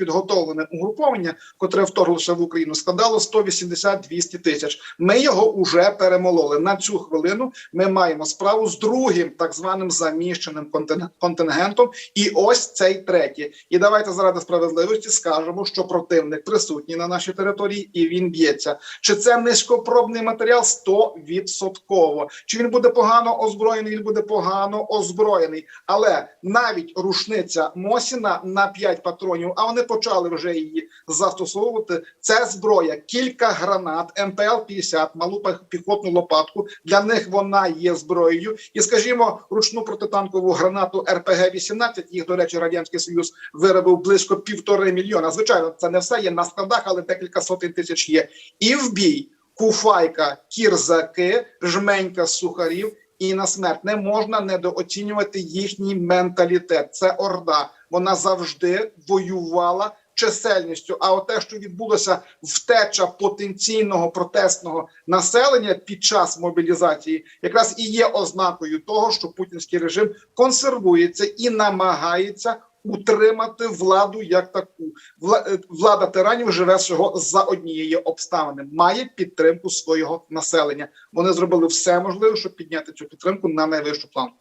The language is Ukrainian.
підготовлене угруповання, котре вторглося в Україну, складало 180-200 тисяч. Ми його уже перемололи. На цю хвилину ми маємо справу з другим так званим заміщеним контингентом, і ось цей третій. І давайте заради справедливості скажемо, що противник присутній на нашій території, і він б'ється. Чи це низькопробний матеріал? 100%. Чи він буде погано озброєний? Він буде погано озброєний. Але навіть рушниця Мосіна на 5 патронів, а вони почали вже її застосовувати. Це зброя, кілька гранат, МПЛ-50, малу піхотну лопатку. Для них вона є зброєю. І, скажімо, ручну протитанкову гранату РПГ-18, їх, до речі, Радянський Союз виробив близько півтори мільйона. Звичайно, це не все є на складах, але декілька сотень тисяч є. І в бій куфайка, кірзаки, жменька сухарів і на смерть. Не можна недооцінювати їхній менталітет. Це орда. Вона завжди воювала чисельністю. А от те, що відбулося втеча потенційного протестного населення під час мобілізації, якраз і є ознакою того, що путінський режим консервується і намагається. Утримати владу як таку е, влада тиранів живе всього за однієї обставини, має підтримку свого населення. Вони зробили все можливе, щоб підняти цю підтримку на найвищу планку.